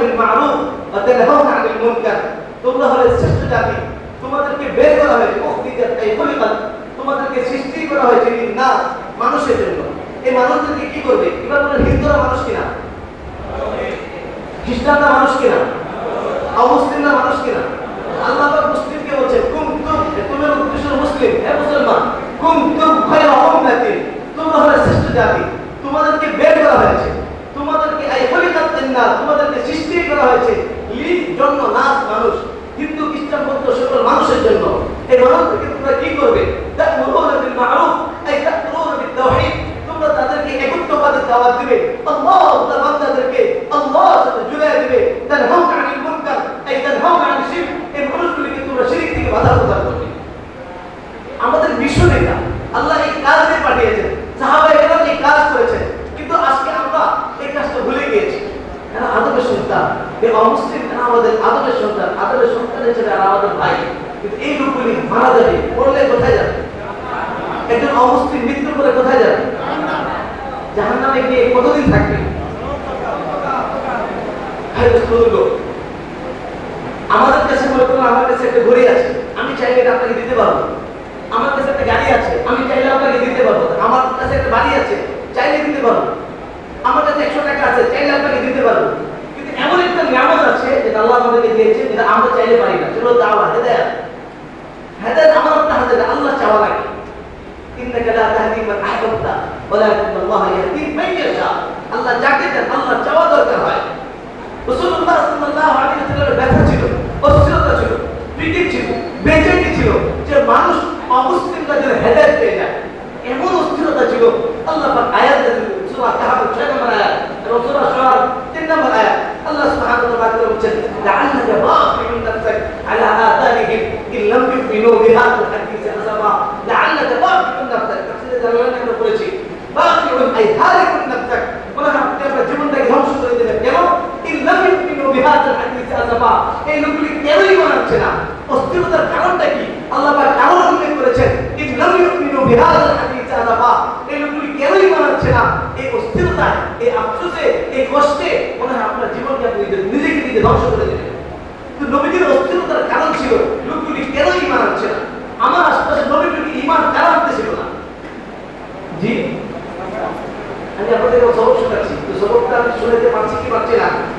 বিল মা'রুফ ওয়া তানহাউনা 'আনিল মুনকার তোমরা হলে শ্রেষ্ঠ জাতি। তোমাদেরকে বের করা হয়েছে উখরিজাত এই তোমাদেরকে সৃষ্টি করা হয়েছে লিন-নাস মানুষের জন্য। এই মানুষদেরকে কি করবে? এবার বলেন, হিন্দুরা মানুষ কিনা? খ্রিস্টানরা মানুষ কিনা? অমুসলিমরা মানুষ কিনা? আল্লাহ মুসলিমকে বলছে কুনতুম তুমি উদ্দেশ্য মুসলিম, হে মুসলমান, কুনতুম খায়রা উম্মাতিন। তোমরা হলে শ্রেষ্ঠ জাতি। তোমাদেরকে বের করা হয়েছে। তোমাদেরকে এই খলিকাতের না তোমাদেরকে সৃষ্টি করা হয়েছে লি জন্য নাস মানুষ। হিন্দু, খ্রিস্টান, বৌদ্ধ, সকল মানুষের জন্য। এই মানুষকে তোমরা কি করবে? তা'মুরুনা বিল মা'রুফ। এই তা'মুরুনা বিত তাওহীদ তোমরা তাদেরকে একত্ববাদের দাওয়াত দিবে আল্লাহ তার বান্দাদেরকে আল্লাহর সাথে জুড়ে দিবে তানহাউনা আনিল মুনকার এই তানহাউনা আনিল শিরক এই মানুষগুলিকে তোমরা শিরক থেকে বাধা প্রদান করবে আমাদের মিশন এটা আল্লাহ এই কাজ দিয়ে পাঠিয়েছেন সাহাবায়ে কেরাম এই কাজ করেছেন কিন্তু আজকে আমরা এই কাজটা ভুলে গিয়েছি এরা আদমের সন্তান এই অমুসলিম এরা আমাদের আদমের সন্তান আদমের সন্তান হিসেবে আর আমাদের ভাই কিন্তু এই লোকগুলি মারা যাবে পড়লে কোথায় যাবে? একজন অমুসলিম মৃত্যুর পরে কোথায় যাবে? জাহান্নামে গিয়ে কতদিন থাকবে? আমাদের কাছে আমার কাছে একটা ঘড়ি আছে, আমি চাইলে এটা আপনাকে দিতে পারব। আমার কাছে একটা গাড়ি আছে, আমি চাইলে আপনাকে দিতে পারব আমার কাছে একটা বাড়ি আছে, চাইলে দিতে পারব আমার কাছে একশো টাকা আছে, চাইলে আপনাকে দিতে পারব কিন্তু এমন একটা নিয়ামত আছে, যেটা আল্লাহ আমাদেরকে দিয়েছে, যেটা আমরা চাইলে পারি না। হচ্ছে আল্লাহ হেদায়াত। হেদায়াত আমার আপনার হাতে না, আল্লাহ চাওয়া লাগে إنك لا تهدي من أحببت ولكن الله يهدي من يشاء আল্লাহ যাকে দেন আল্লাহ চাওয়া দরকার হয় রাসূলুল্লাহ সাল্লাল্লাহু আলাইহি ওয়াসাল্লামের ব্যথা ছিল অস্থিরতা ছিল পিটিক ছিল বেচেনি ছিল যে মানুষ অমুসলিমরা যেন হেদায়েত পেয়ে যায় এমন অস্থিরতা ছিল আল্লাহ পাক আয়াত দিলেন সূরা কাহফ 6 নম্বর আয়াত এবং সূরা শুআরা 3 নম্বর আয়াত আল্লাহ সুবহানাহু ওয়া তাআলা বলছেন লাআল্লাকা বাকিউন يؤمنون بهذا الحديث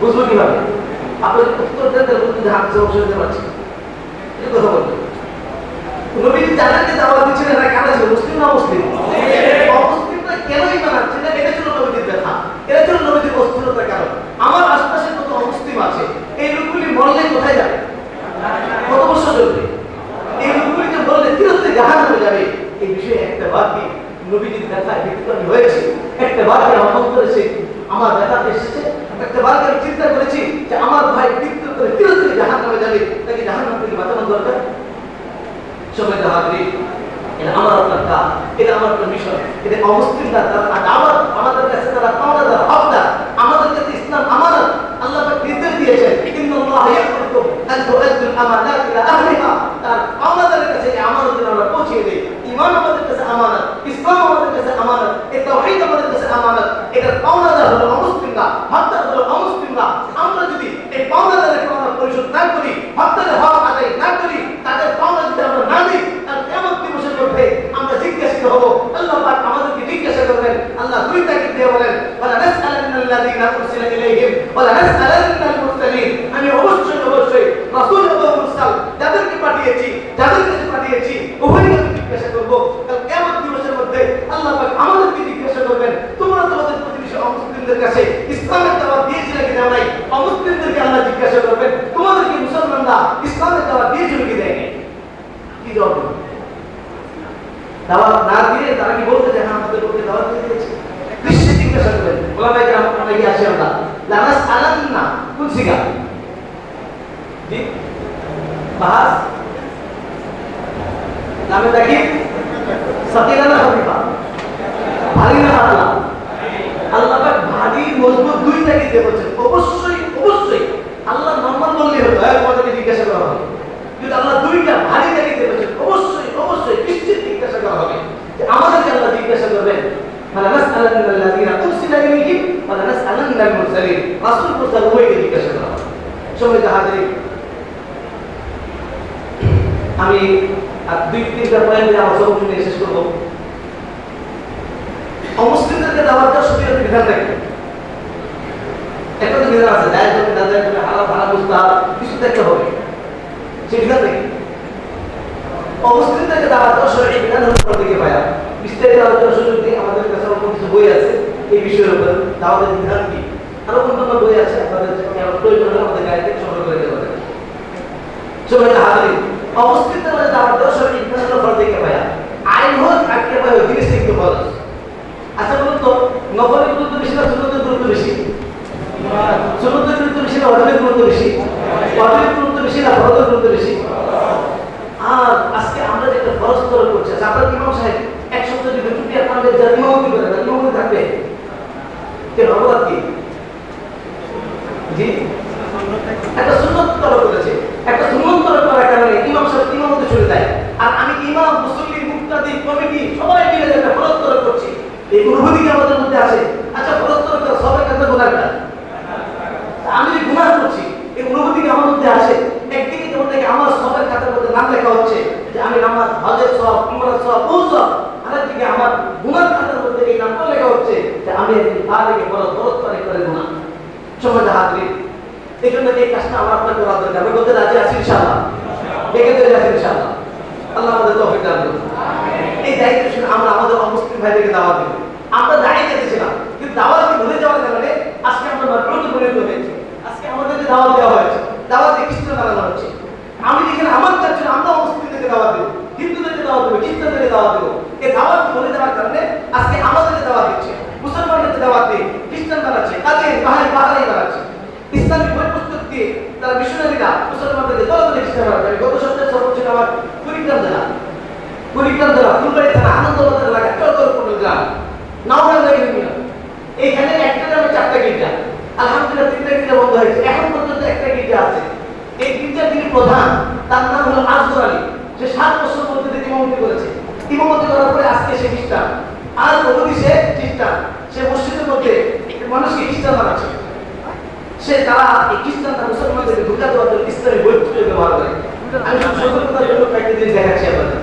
বুঝব কীভাবে? আপনাদের উত্তর দেন বুঝতে হাত শুনতে পারছি। কথা মুসলিম না কেন না এটা ছিল নবীজির ব্যথা। এটা আমার আশপাশে কত অমুসলিম আছে? এই লোকগুলি মরলে কোথায় যাবে? কত বছর চলবে? এই লোকগুলি যে বললে চিরস্থায়ী জাহান হয়ে যাবে? এই বিষয়ে একটা কি নবীজির ব্যক্ত আমি একটা কি আমার অন্তরে আমার ব্যথাতে এসেছে একটা বার কি আমি চিন্তা করেছি যে আমার ভাই মৃত্যু করে চিরস্থায়ী জাহান নামে যাবে, তাকে জাহান নাম থেকে বাঁচানো দরকার। সবাই হাজরি এটা আমার আপনার কাজ, এটা আমার মিশন, এটা অমুসলিমরা তারা ஒரு அரசு কিন্তু আল্লাহ দুইটা ভারী দেখে বলেছেন অবশ্যই অবশ্যই নিশ্চিত জিজ্ঞাসা করা হবে। যে আমাদেরকে আল্লাহ জিজ্ঞাসা করবেন আমি দুই তিনটা পয়েন্টে আলোচনা শেষ করব। অমুসলিমদেরকে দাওয়াত দেওয়ার শরীরের বিধান থাকে একটা তো বিধান আছে দায়ের করবে না দায়ের করবে হারাম হারাম মুস্তাহাব কিছু দেখতে হবে। বিধান থেকে আমাদের কাছে বই আছে এই বিষয়ের উপর। দাওয়াতের বিধান কি? আরও অন্যান্য বই আছে আপনাদের আমার প্রয়োজন হলে আমাদের গাড়ি থেকে সংগ্রহ করে দিতে পারেন সবাই হাজির অবস্থিত মানে দাওয়াত দেওয়ার শরীয়ত বিধান হলো প্রত্যেকে পায়া আইন হোক আর কে পায় জিনিসটা একটু খরচ আচ্ছা বলুন তো নফলের গুরুত্ব বেশি না সুন্নতের গুরুত্ব বেশি সুন্নতের গুরুত্ব বেশি না অর্ডারের গুরুত্ব বেশি অর্ডারের গুরুত্ব বেশি না ফরজের গুরুত্ব বেশি আর আজকে আমরা যেটা ফরজ তরফ করছি আচ্ছা আপনার ইমাম সাহেব এক সপ্তাহ যদি ছুটি আপনাদের যা ইমামতি করে না ইমামতি থাকবে কেন অপরাধ কি জি একটা সুন্নত তরফ করেছে একটা সুন্নত তরফ করার কারণে ইমাম সাহেব ইমামতি চলে যায় আর আমি ইমাম মুসল্লি মুক্তাদি কমিটি সবাই মিলে একটা ফরজ তরফ করছি এই অনুভূতি কি আমাদের মধ্যে আছে আচ্ছা ফরজ তরফ করা সবার কাছে গুনাহ কাজ আমি যে গুনাহ করছি এই অনুভূতি কি আমার মধ্যে আছে একদিকে যেমন দেখি আমার সবের খাতার মধ্যে নাম লেখা হচ্ছে যে আমি নামাজ হজের সব উমরার সব বহু সব আরেকদিকে আমার গুনার খাতার মধ্যে এই নামটা লেখা হচ্ছে যে আমি একদিন তাদেরকে বড় বরত করে করে গুনাহ সমাজে হাত দিই এই জন্য এই কাজটা আমার আপনার করা দরকার আমি বলতে রাজি আছি ইনশাআল্লাহ দেখে দিলে আছি ইনশাআল্লাহ আল্লাহ আমাদের তৌফিক দান করুন এই দায়িত্ব শুনে আমরা আমাদের অমুসলিম ভাইদেরকে দাওয়াত দেব আমরা দাঁড়িয়ে যেতেছিলাম কিন্তু দাওয়াত ভুলে যাওয়ার কারণে আজকে আমরা মাত্রতে পরিণত হয়েছি আজকে আমাদেরকে দাওয়াত দেওয়া হয়েছে দাওয়াতে খ্রিস্ট বানানো হচ্ছে আমি যেখানে আমার কাছে আমরা অমুসলিমদেরকে দাওয়াত দেবো হিন্দুদেরকে দাওয়াত দেবো খ্রিস্টানদেরকে দাওয়াত দেবো এই দাওয়াত ভুলে যাওয়ার কারণে আজকে আমাদেরকে দাওয়াত দিচ্ছে। মুসলমানদেরকে দাওয়াত দিয়ে খ্রিস্টান বানাচ্ছে তাদের বাহারি বাহারি বানাচ্ছে। ইসলামিক বই পুস্তক দিয়ে তারা মিশনারিরা মুসলমানদেরকে দলদলে খ্রিস্টান বানাচ্ছে। গত সপ্তাহে সর্বোচ্চ আমার কুড়িগ্রাম জেলা কুড়িগ্রাম জেলা ফুলবাড়ি থানা আনন্দবাজার এলাকা চলকরপুর গ্রাম নাওগ্রাম ইউনিয়ন এইখানে একটা গ্রামে চারটা গির্জা। আলহামদুলিল্লাহ তিনটা গির্জা বন্ধ হয়েছে। এখন পর্যন্ত একটা গির্জা আছে। এই গির্জার যিনি প্রধান, তার নাম হলো আজগর আলী। সে সাত বছর পর্যন্ত ইমামতি করেছে ইমামতি করার পরে আজকে সে খ্রিস্টান। আর অবধি সে খ্রিস্টান। সে মসজিদের মধ্যে মানুষকে খ্রিস্টান বানাচ্ছে সে তারা এই খ্রিস্টানরা মুসলমানদেরকে ঢুকা দেওয়ার জন্য ইসলামী বই ব্যবহার করে। আমি সতর্কতার জন্য কয়েকটা জিনিস দেখাচ্ছি আপনাদের।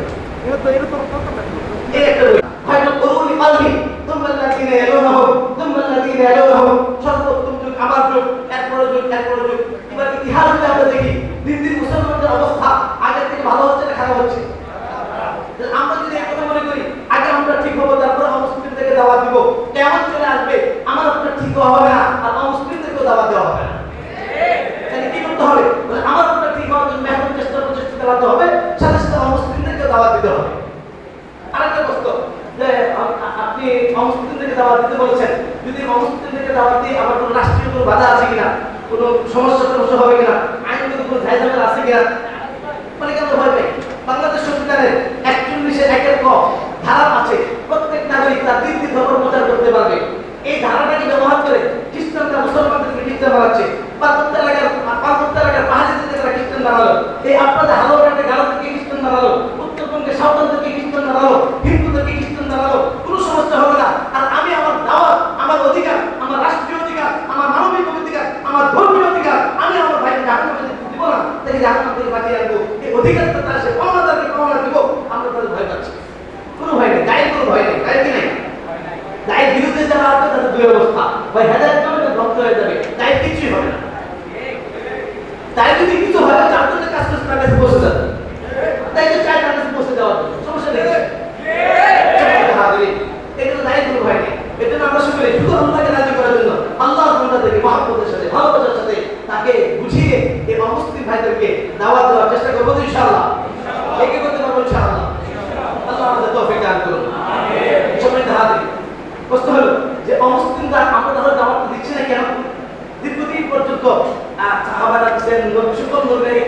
এই একটা বই। হয়তো করুনি পালনি তোমরা লাদিনে এলোনাহু তোমরা লাদিনে এলোনাহু সর্বোত্তম যুগ আমার যুগ এরপর যুগ এরপর যুগ। এবার ইতিহাস আমরা দেখি দিন দিন মুসলমানদের অবস্থা আগের থেকে ভালো হচ্ছে না খারাপ হচ্ছে তাহলে আমরা যদি এক কথা মনে করি আগে আমরা ঠিক হব তারপর দাওয়াত দিব। কেমন চলে আসবে? আমার আপনার ঠিক হবে না, আর অমুসলিমদেরকেও দাওয়াত দেওয়া হবে না। কি করতে হবে? আমার আপনার ঠিক হওয়ার জন্য এখন চেষ্টা হবে, সাথে সাথে দিতে হবে। আরেকটা প্রশ্ন, যে আপনি দাওয়াত দিতে বলেছেন। যদি অমুসলিমদেরকে দাওয়াত দিয়ে আমার কোনো রাষ্ট্রীয় কোনো বাধা আছে কিনা? কোনো সমস্যা সমস্যা হবে কিনা? আইনগত কোনো ঝাইঝামেলা আছে কিনা? মানে কেন ভয় পাই। বাংলাদেশ সংবিধানের একচল্লিশে একের ক ধারা আছে। নাগরিক তার দিন দিন প্রচার করতে পারবে। এই ধারাটাকে ব্যবহার করে খ্রিস্টানরা মুসলমানদেরকে খ্রিস্টান বানাচ্ছে পার্বত্য এলাকার পার্বত্য এলাকার পাহাড়িদেরকে তারা খ্রিস্টান বানালো এই আপনাদের হালুয়াঘাটে গারোদেরকে খ্রিস্টান বানালো উত্তরবঙ্গে সাঁওতালদেরকে খ্রিস্টান বানালো হিন্দুদেরকে খ্রিস্টান বানালো কোনো সমস্যা হবে না আর আমি আমার দাওয়াত আমার অধিকার আমার রাষ্ট্রীয় অধিকার আমার মানবিক অধিকার আমার ধর্মীয় অধিকার আমি আমার ভাইকে জাহান্নামে যেতে দিব না তাকে জাহান্নাম থেকে বাঁচিয়ে আনব এই অধিকারটা তার সে পাওনা তাকে পাওনা দিব আমরা তাদের ভয় পাচ্ছি কোনো ভয় নেই গায়ের কোনো ভয় নেই গায়ের কি নেই গায়ের বিরুদ্ধে যারা আছে তাদের দুই হয় হেদায়ত পাবে না ধ্বংস হয়ে যাবে। তাই কিছুই হবে না। তাই যদি কিছু হয় তার জন্য কাজ করতে তার কাছে বসে যাবে তাই তো চাই তার কাছে বসে যাওয়ার জন্য সমস্যা নেই এগুলো দায়ী কোনো ভয় নেই এর জন্য আমরা শুনে শুধু আল্লাহকে রাজি করার জন্য আল্লাহর বান্দাদেরকে মহাব্বতের সাথে ভালোবাসার সাথে তাকে বুঝিয়ে এই অমুসলিম ভাইদেরকে দাওয়াত দেওয়ার চেষ্টা করব তো ইনশাআল্লাহ একে করতে পারব ইনশাআল্লাহ আল্লাহ আমাদের তৌফিক দান করুন সময় হাজির প্রশ্ন হলো যে অমুসলিমরা আমরা তাহলে দাওয়াত দিচ্ছি না কেন দীর্ঘদিন পর্যন্ত আহ, সাহাবারা করেছেন সুকল নবীরা এই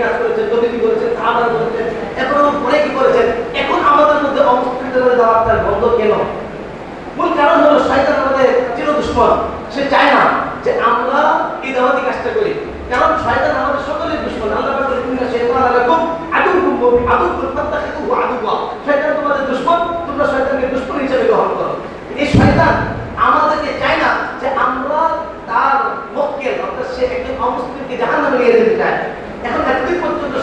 করেছেন নবীজি করেছেন? সাহাবারা করেছেন এখন পরে কি করেছেন? এখন আমাদের মধ্যে অমুসলিমদের মধ্যে বন্ধ কেন? মূল কারণ হলো শয়তান আমাদের চির দুশ্মন। সে চায় না যে আমরা এই দাওয়াতি কাজটা করি। কারণ শয়তান আমাদের সকলের দুশ্মন। আল্লাহ ইন্না শাইতানা লাকুম আদুউকুম ওয়া আদুউকুম ফাত্তাখিযুহু আদুওয়া। শয়তান তোমাদের দুশ্মন, তোমরা শয়তানকে দুশ্মন হিসেবে গ্রহণ করো। এই শয়তান আমাদেরকে চায় না যে আমরা তার মক্কেল, অর্থাৎ সে একজন অমুসলিমকে জাহান্নামে নিয়ে যেতে চায়।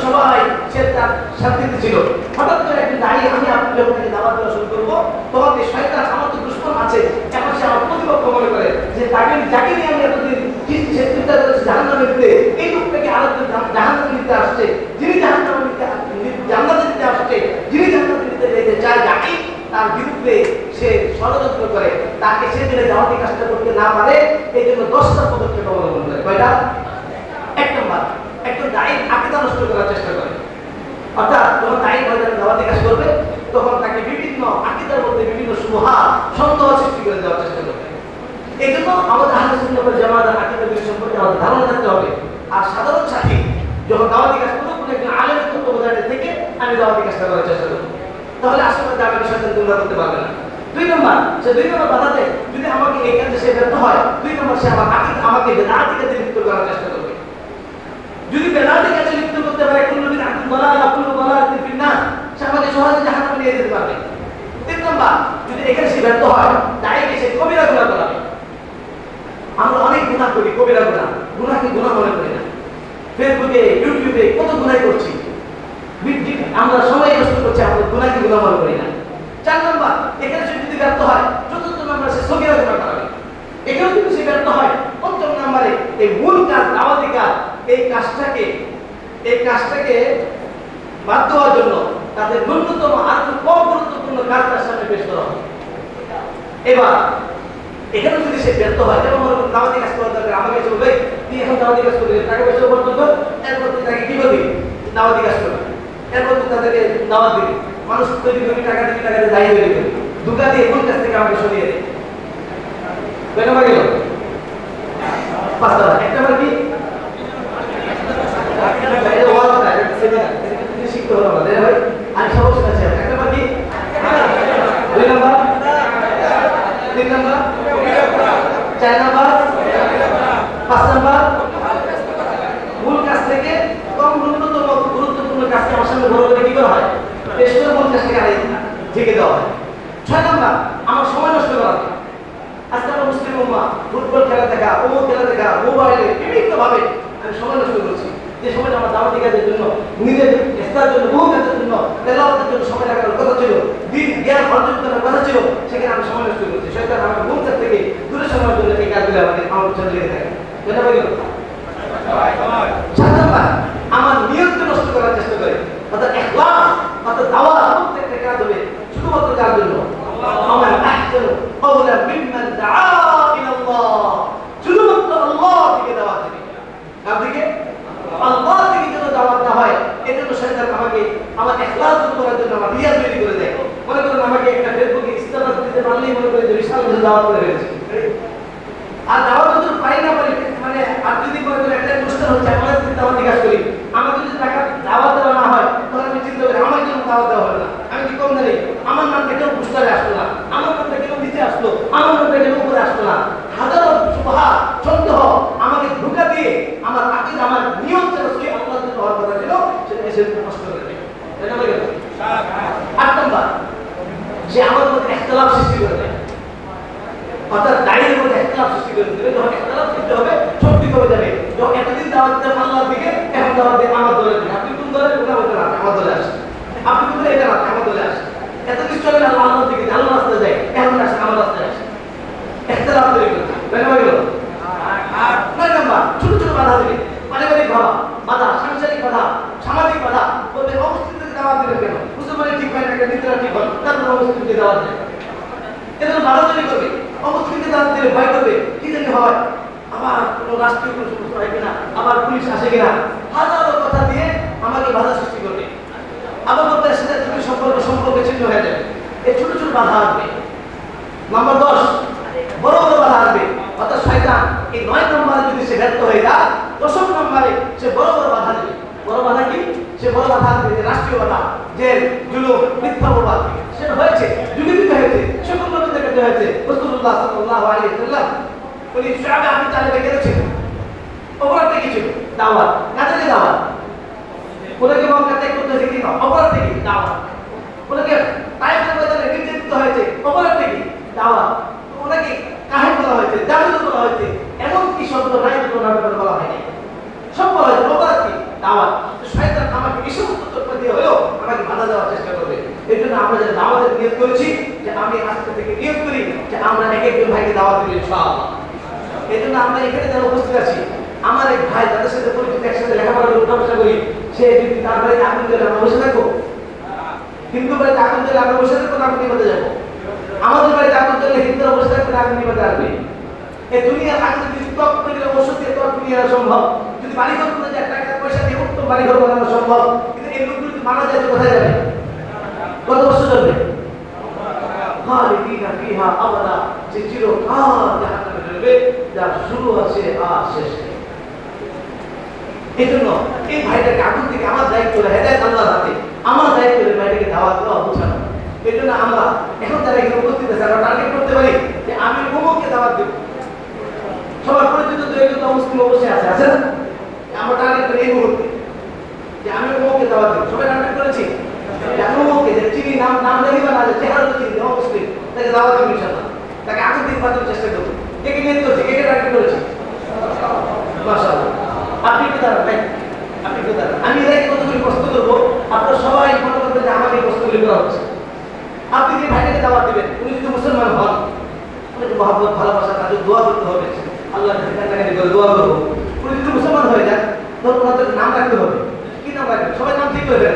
সবাই সে তার শান্তিতে ছিল। হঠাৎ করে একদিন দাঁড়িয়ে আমি আপনি যখন তাকে দাওয়াত দেওয়া শুরু করব। তখন শয়তান, আমার তো দুশ্মন আছে। এখন সে আমার প্রতিপক্ষ মনে করে যে তাকে যাকে নিয়ে আমি এতদিন সে কাজটা করতে না পারে। এই জন্য দশটা পদক্ষেপ অবলম্বন করে। কয়টা? একজন দায়ী আকিদা নষ্ট করার চেষ্টা করে। অর্থাৎ যখন দায়ী ময়দানে দাওয়াতি কাজ করবে, তখন তাকে বিভিন্ন আকিদার মধ্যে বিভিন্ন সুহা, সন্দেহ সৃষ্টি করে দেওয়ার চেষ্টা করবে। এই জন্য আমাদের আহলে জামাতের আকিদা বিষয় সম্পর্কে আমাদের ধারণা থাকতে হবে। আর সাধারণ সাথী যখন দাওয়াতি কাজ করব কোনো একজন আলেমের তত্ত্বাবধানে থেকে আমি দাওয়াতি কাজটা করার চেষ্টা করব। তাহলে আসলে দাবি শয়তান তোমরা করতে পারবে না। দুই নম্বর, সে দুই নম্বর বাধাতে যদি আমাকে এই কাজে সে ব্যর্থ হয়, দুই নম্বর সে আমার আকিদ আমাকে বেদাতি কাজে লিপ্ত করার চেষ্টা করবে। যদি বেদাতি কাজে লিপ্ত করতে পারে, কোন নবীর আকিদ বলা কোন বলা ফির না সে আমাকে সহজে জাহান্নামে নিয়ে যেতে পারবে। তিন নম্বর, যদি এখানে সে ব্যর্থ হয় দায়ীকে সে কবিরা গুণা করাবে আমরা অনেক গুণা করি, কবিরা গুণা গুণাকে গুণা মনে করি না। ফেসবুকে, ইউটিউবে কত গুণাই করছি। আমরা সময় নষ্ট করছি আমরা গুণাকে গুণা মনে করি না। চার নম্বর, এখানে সে যদি ব্যর্থ হয়, চতুর্থ নম্বরে, সে সগিরা গুণা করাবে। এখানেও যদি সে ব্যর্থ হয়। পঞ্চম নম্বরে, এই মূল কাজ, দাওয়াতি কাজ এই কাজটাকে এই কাজটাকে বাদ দেওয়ার জন্য তাদের ন্যূনতম আর কম গুরুত্বপূর্ণ কাজ তার সামনে পেশ করা হবে। এবার, এখানে যদি সে ব্যর্থ হয়, যেমন মনে করুন কাজ করার দরকার, আমাকে বলবে তুই এখন দাওয়াতি কাজ করবি টাকা পয়সা উপার্জন এরপর তুই তাকে কি করবি দাওয়াতি কাজ করবি? এরপর তুই তাদেরকে দাওয়াত দিবি। মানুষ তৈরি করবি, টাকা দিবি, টাকা দিয়ে দায়ী তৈরি করবি দুকা দিয়ে কোন কাছ থেকে আমাকে সরিয়ে দে? কয় নম্বর গেল পাঁচটা একটা কি এটা ওয়াজ না, এটা seminar। এটা কিন্তু শিখতে হলো আমাদের, ভাই। কাজ আমার সামনে বড় করে কি করা হয় পেশ করে মূল দেওয়া ছয় নম্বর আমার সময় নষ্ট করা আজকে আমরা মুসলিম উম্মা ফুটবল খেলা দেখা ও খেলা দেখা মোবাইলে বিভিন্ন ভাবে আমি সময় নষ্ট করছি যে সময়টা আমার দাওয়াতি কাজের জন্য, নিজের ইস্তার জন্য বহু কাজের জন্য, তেলাওয়াতের জন্য সময় লাগানোর কথা ছিল, দিন জ্ঞান অর্জন করার কথা ছিল, সেখানে আমি সময় নষ্ট করছি। শয়তান আমার কাজ থেকে দূরে সময়ের জন্য এই কাজগুলো আমাকে আমার পিছনে লেগে থাকে। হয়ে গেল আমার নিয়তকে নষ্ট করার চেষ্টা করে। অর্থাৎ ইখলাস অর্থাৎ দাওয়া প্রত্যেকটা কাজ হবে শুধুমাত্র কার জন্য? আমার আহসানু কওলান মিম্মান দাআ ইলাল্লাহ। শুধুমাত্র আল্লাহ থেকে দাওয়াত দেবে। কার থেকে আল্লাহ থেকে দাওয়াত না হয়, এজন্য শয়তান আমাকে আমার ইখলাস দূর করার জন্য আমার রিয়া তৈরি করে দেয়। মনে করেন আমাকে একটা ফেসবুকে ইস্তেমাল দিতে পারলেই মনে করে যে বিশাল দাওয়াত করে ফেলেছি। আর দাওয়াত যদি পাই না পারি মানে আর যদি মনে করি একটা অনুষ্ঠান হচ্ছে, আমার যদি দাওয়াত জিজ্ঞাসা করি, আমাকে যদি টাকা দাওয়াত দেওয়া না হয়, তাহলে আমি চিন্তা করি আমার জন্য দাওয়াত দেওয়া হবে না। আমি কি কম জানি? আমার নামটা কেউ পুস্টারে আসলো না। আমার নামটা কেউ নিচে আসলো। আমার নামটা কেউ উপরে আসলো না হাজারো সুবাহা সন্দেহ আমাকে ধোকা দিয়ে আমার আকিদ আমার নিয়ম যেন সেই আল্লাহ জন্য হওয়ার কথা ছিল সেটা এসে নষ্ট করে দেয় তাই না ভাই? আট নম্বর সে আমার মধ্যে একতলাপ সৃষ্টি করে দেয়। অর্থাৎ দায়ের মধ্যে একতলাপ সৃষ্টি করে দেবে, যখন একতলাপ সৃষ্টি হবে শক্তি করে যাবে যখন এতদিন দাওয়াত দিতে আল্লাহর দিকে, এখন দাওয়াত দিয়ে আমার দলের কোন বলতে না আমার দলে আসে আপনি কোন দলে এটা না আমার দলে আসে এতদিন চলে আল্লাহ আল্লাহর দিকে আল্লাহ রাস্তায় যায় এখন আসে আমার রাস্তায় আসে একতলাপ তৈরি করছে তাই না ভাই গেল? নয় নাম্বার ছোট ছোট বাধা দিবে পারিবারিক বাধা বাধা সাংসারিক বাধা সামাজিক বাধা বলবে অবস্থিত দাওয়াত দিবেন কেন মুসলমানের ঠিক হয় না একটা নিত্রা ঠিক হয় তারপর অবস্থিত দাওয়াত দেয় এদের বাধা তৈরি করবে অবস্থিত দাওয়াত দিলে ভয় করবে কি জানি হয় আবার কোনো রাষ্ট্রীয় কোনো সমস্যা হয় কিনা আবার পুলিশ আসে কিনা হাজারো কথা দিয়ে আমাকে বাধা সৃষ্টি করবে আবার বলতে সাথে তুমি সম্পর্ক সম্পর্ক ছিন্ন হয়ে যাবে এই ছোট ছোট বাধা আসবে নাম্বার দশ বড় বড় বাধা আসবে অর্থাৎ শয়তান এই নয় নম্বরে যদি সে ব্যর্থ হয়ে যায় দশম নম্বরে সে বড় বড় বাধা দেবে। বড় বাধা কি? সে বড় বাধা দেবে যে রাষ্ট্রীয় বাধা জেল জুলুম, মিথ্যা প্রবাদ সেটা হয়েছে যুগে যুগে হয়েছে সকল নবীদের ক্ষেত্রে হয়েছে। রসুল্লাহ সাল্লাল্লাহু আলাইহি ওয়াসাল্লাম, উনি সাহাবে আপনি চালিয়ে গেছেন অপরাধ কি ছিল দাওয়াত কাজে দাওয়াত? ওনাকে মক্কা ত্যাগ করতে হয়েছে কি না? অপরাধ কি দাওয়াত। ওনাকে তাইফের হয়েছে, অপরাধ কি দাওয়াত। ওনাকে কাহিনী বলা হয়েছে, জাদু বলা হয়েছে এমন কি শব্দ নাই যে ব্যাপারে বলা হয়নি। সব বলা হয়েছে অপরাধ কি? দাওয়াত। শয়তান আমাকে সমস্ত তথ্য দিয়ে হলেও আমাকে বাধা দেওয়ার চেষ্টা করবে। এই জন্য আমরা যে দাওয়াতের নিয়ত করেছি, যে আমি আজকে থেকে নিয়ত করি, যে আমরা এক একজন ভাইকে দাওয়াত দেবো, ইনশাআল্লাহ। এই জন্য আমরা এখানে যারা উপস্থিত আছি, আমার এক ভাই, তাদের সাথে পরিচিত একসাথে লেখাপড়া করে উঠাবসা করি। সে যদি তার বাড়িতে আগুন জ্বলে, আমরা বসে থাকব। হিন্দু বাড়িতে আগুন জ্বলে, আমরা বসে থাকব না আগুন নিভাতে যাব? আমাদের বাড়িতে আগুন জ্বলে হিন্দুরা বসে থাকবে না আগুন নিভাতে আসবে এই দুনিয়ার আগুন যদি ত্বক করে ওষুধ দিয়ে দুনিয়া সম্ভব। যদি বাড়িঘর করে যায় টাকা, পয়সা দিয়ে উত্তম বাড়িঘর বানানো সম্ভব, কিন্তু এই লোকগুলো যদি মারা যায় কোথায় যাবে? কত বছর চলবে? খালিদিনা ফিহা আবাদা যে চিরকাল জাহান্নামে জ্বলবে যার শুরু আছে আর শেষ নেই। এই জন্য এই ভাইটাকে আগুন থেকে আমার দায়িত্ব হেদায়ত আল্লাহর হাতে। আমার দায়িত্ব ভাইটাকে দাওয়াত দেওয়া বোঝানো এই আমরা এখন যারা এখানে উপস্থিত আছে আমরা টার্গেট করতে পারি যে আমি অমুককে দাওয়াত দেবো। সবার পরিচিত দু একজন মুসলিম অবশ্যই আছে আছে না? আমরা টার্গেট করি এই মুহূর্তে। যে আমি অমুককে দাওয়াত দেবো। সবাই টার্গেট করেছি? যে অমুককে যে চিনি নাম নাম জানি বা না জানি, চেহারা তো চিনি মুসলিম তাকে দাওয়াত দেবো ইনশাআল্লাহ। তাকে আগুন থেকে বাঁচানোর চেষ্টা করব। কে কে নিয়ে করছি? কে কে টার্গেট করেছি? মাশাআল্লাহ। আপনি কি দাঁড়ান ভাই। আপনি কি দাঁড়ান। আমি এর আগে কতগুলি প্রশ্ন করব? আপনারা সবাই মনে করবেন যে আমাকে এই প্রশ্নগুলি করা হচ্ছে। আপনি যে ভাইটাকে দাওয়াত দিবেন? উনি যদি মুসলমান হন, উনাকে মহাব্বত, ভালোবাসা তাদের দোয়া করতে হবে। আল্লাহ কাছে করে দোয়া করব উনি যদি মুসলমান হয়ে যান তখন ওনাদের নাম রাখতে হবে। কি নাম রাখবেন? সবাই নাম ঠিক করে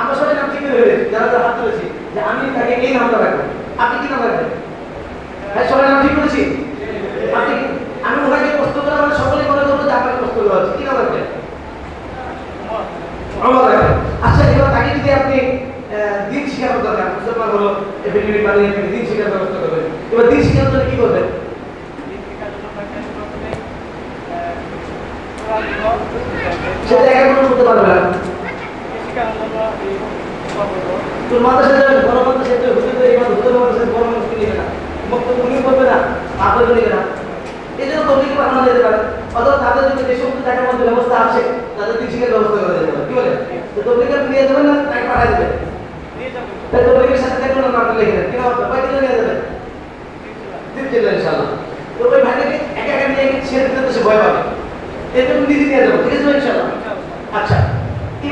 আমরা সবাই নাম ঠিক করে যারা যারা হাত তুলেছি, যে আমি তাকে এই নামটা রাখব। আপনি কি নাম রাখবেন? ভাই সবাই নাম ঠিক করেছি? আপনি আমি ওনাকে প্রশ্ন করা মানে সকলে মনে করব যে আপনাকে প্রশ্ন করা হচ্ছে কি নাম রাখবেন? আমার আচ্ছা এবার তাকে যদি আপনি দিন শিখানোর দরকার মুসলমান হলো এফিডেভিট বানিয়ে দিন শিখার ব্যবস্থা করবেন এবার দিন শিখানোর জন্য কি করবেন? না। তোর মাদ্রাসা যাবে যাবে না বক্তব্য করবে না আপনাকে নিবে না এই জন্য পারে। অথবা তাদের যে সমস্ত ব্যবস্থা আছে, তাদের দিন শিখার ব্যবস্থা করে যেতে পারে। কি বলে? তো তবলিকে নিয়ে যাবেন না, তাকে পাঠিয়ে দেবেন। তবলিকের সাথে দেখুন না আপনি লিখে দেন কিলো নিয়ে যাবেন তো ভাইটাকে একা একা নিয়ে ছেড়ে দিতে ভয় পাবে। এই জন্য নিয়ে ঠিক আছে আচ্ছা কি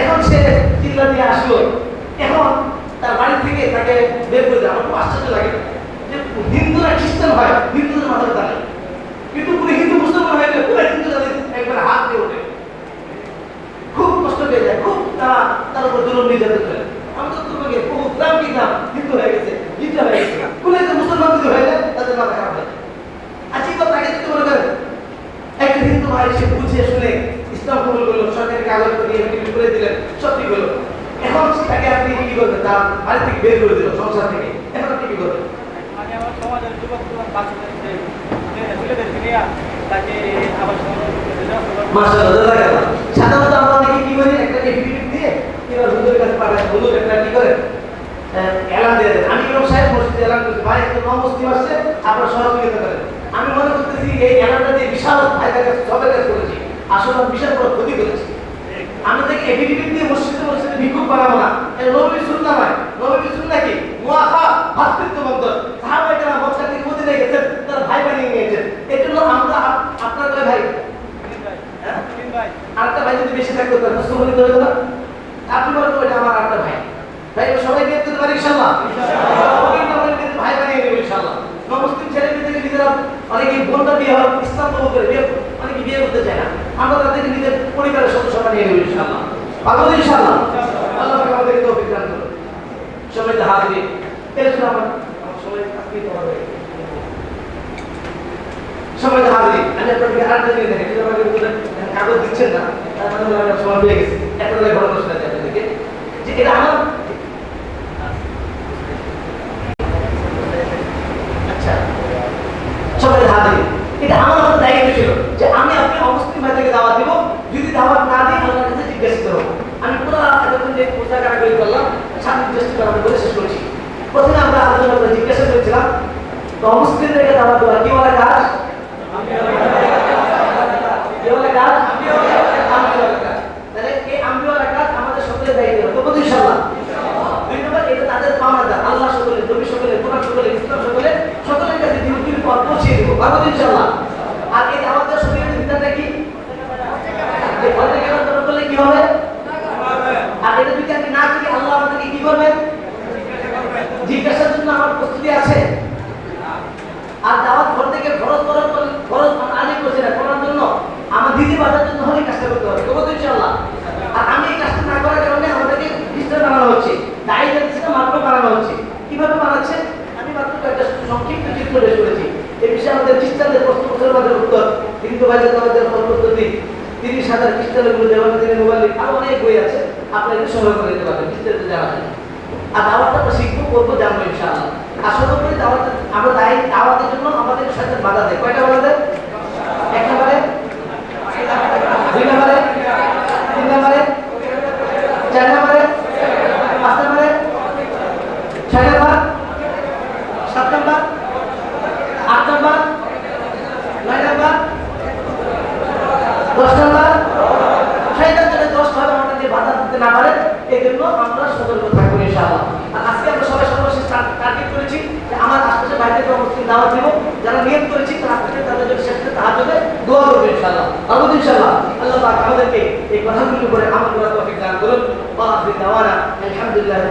এখন সে চিল্লা দিয়ে আসলো। এখন তার বাড়ি থেকে তাকে বের করে আশ্চর্য লাগে যে হিন্দুরা খ্রিস্টান হয়, হিন্দুদের মাথায় দাঁড়ায় কিন্তু পুরো হিন্দু মুসলমান হয়ে গেলে হিন্দু তাদের একবারে হাত দিয়ে ওঠে। খুব কষ্ট পেয়ে যায়, খুব তারা, তার উপর জুলুম নির্যাতন করে। আমি তো তোমাকে বহু গ্রাম কি গ্রাম হিন্দু হয়ে গেছে হয়ে গেছে। মুসলমান হয়ে যায়, তাদের মাথা খারাপ আজকে কথা আগে যদি মনে করেন, একটা হিন্দু ভাই সে বুঝে শুনে ইসলাম করল, সরকারি কাগজ এফিডেভিট করে দিলেন ঠিক হলো এখন তাকে আপনি কি করবেন তার বাড়ি থেকে বের করে দিল, সংসার থেকে। এখন আপনি কি করবেন মানে আমার যুবক বাচ্চাদেরকে, ছেলেদেরকে নিয়ে তাকে আবার দিয়ে আমি আসছে আপনারা মনে করতেছি এই দিয়ে বিশাল করেছি। আসলে ক্ষতি দিয়ে সুন্নাহ কি মুআখা ভাতৃত্ব বন্ধন সাহাবায়ে কেরাম মক্কা থেকে মদিনায় গেছেন তারা ভাই বানিয়ে নিয়েছেন এই জন্য আমরা আপ- আপনার দুই ভাই হ্যাঁ? আরেকটা ভাই যদি বেশি থাকতো তাহলে প্রশ্ন বলিতে হতো না আপনি বলেন ওইটা আমার আরেকটা ভাই ভাই ও সবাই নিয়ে যেতে পারি ইনশাল্লাহ ওকে আমরা নিজেদের ভাই বানিয়ে নেব ইনশাল্লাহ নমস্তিন ছেলে মেয়েদেরকে নিজেরা অনেকে বোনটা বিয়ে হয় ইসলাম কবুল করে বিয়ে অনেকে বিয়ে করতে চায় না আমরা তাদেরকে নিজের পরিবারের সদস্য বানিয়ে নেব ইনশাল্লাহ পারব তো ইনশাল্লাহ আল্লাহ পাক আমাদেরকে তৌফিক দান করুন সবাই তো হাত দিয়ে এর জন্য আমার আমার সবাই আজকে তো হবে সবাই তো হাত দিয়ে আমি আপনাকে আর জানিয়ে দেখেন যদি আমাকে বলেন কাগজ দিচ্ছেন না তার মানে হলো আচ্ছা। আমি আপনি অমুসলিম ভাইদেরকে দাওয়াত দিব। না দিই জিজ্ঞেস করব আমি পুরো এতক্ষণ করলাম চেষ্টা করার শেষ করেছি। প্রথমে আমরা আলোচনা করে জিজ্ঞাসা করেছিলাম, তো অমুসলিমদেরকে দাওয়াত দেওয়া কি বলে কাজ কি বলে কাজ আম্বিওয়ালা কাজ তাহলে এই আম্বিওয়ালা কাজ আমাদের সকলের দায়িত্ব তো বলতে ইনশাআল্লাহ দুই নম্বর এটা তাদের পাওনাদার আল্লাহ সকলে নবী সকলে কোরআন সকলে ইসলাম সকলে সকলের কাছে দিন দিন পর পৌঁছে দিব পারব তো ইনশাআল্লাহ আর এই আমাদের শরীরের বিধানটা কি যে ঘর থেকে বের করলে কি হবে আর এটা যদি আমি না করি আল্লাহ আমাদেরকে কি করবেন জিজ্ঞাসার জন্য আমার প্রস্তুতি আছে আর দাওয়াত ঘর থেকে খরচ করার পর- খরচ মানে আগে করছে না করার জন্য আমার দিদি বাজার জন্য হলে কাজটা করতে হবে করব তো ইনশাআল্লাহ আর আমি এই কাজটা না করার কারণে আমাদেরকে খ্রিস্টান বানানো হচ্ছে তাই যাচ্ছে না মাত্র বানানো হচ্ছে কীভাবে বানাচ্ছে আমি মাত্র একটা সংক্ষিপ্ত চিত্র পেশ করেছি এই বিষয়ে আমাদের খ্রিস্টানদের প্রশ্ন প্রশ্নের মাঝে উত্তর হিন্দু ভাইদের আমাদের পদ্ধতি তিরিশ হাজার খ্রিস্টানেরগুলো দেওয়ার দিনে মোবাইল আরও অনেক বই আছে আপনি একটু সংগ্রহ করে দিতে পারবেন খ্রিস্টানদের জানা যায় আর দাওয়াতটা আমরা শিখব করব জানব ইনশাআল্লাহ আর সর্বোপরি দাওয়াত দায়ী দাওয়াতের জন্য আমাদের সাথে বাধা দেয়। কয়টা বাধা দেয়? এক নম্বরে? দুই নম্বরে? তিন নম্বরে? চার নম্বরে পাঁচ নম্বরে ছয় নম্বর সাত নম্বর আট নম্বর নয় নম্বর দশ নম্বর শয়তান যাতে দশ ভাবে আমাদেরকে বাধা দিতে না পারে এই জন্য আমরা সতর্ক থাকব ইনশাআল্লাহ আর আজকে আমরা সবাই সর্বশেষ টার্গেট করেছি যে আমার আশপাশে বাইরে মুসলিম দাওয়াত দিব যারা নিয়ত করেছি তারা আশপাশে তাদের জন্য সেক্ষেত্রে তাহার জন্য দোয়া করব আল্লাহ আমাদেরকে এই কথাগুলো করে আমল করার তৌফিক দান করুন। বা আখির দাওয়ানা, আলহামদুলিল্লাহি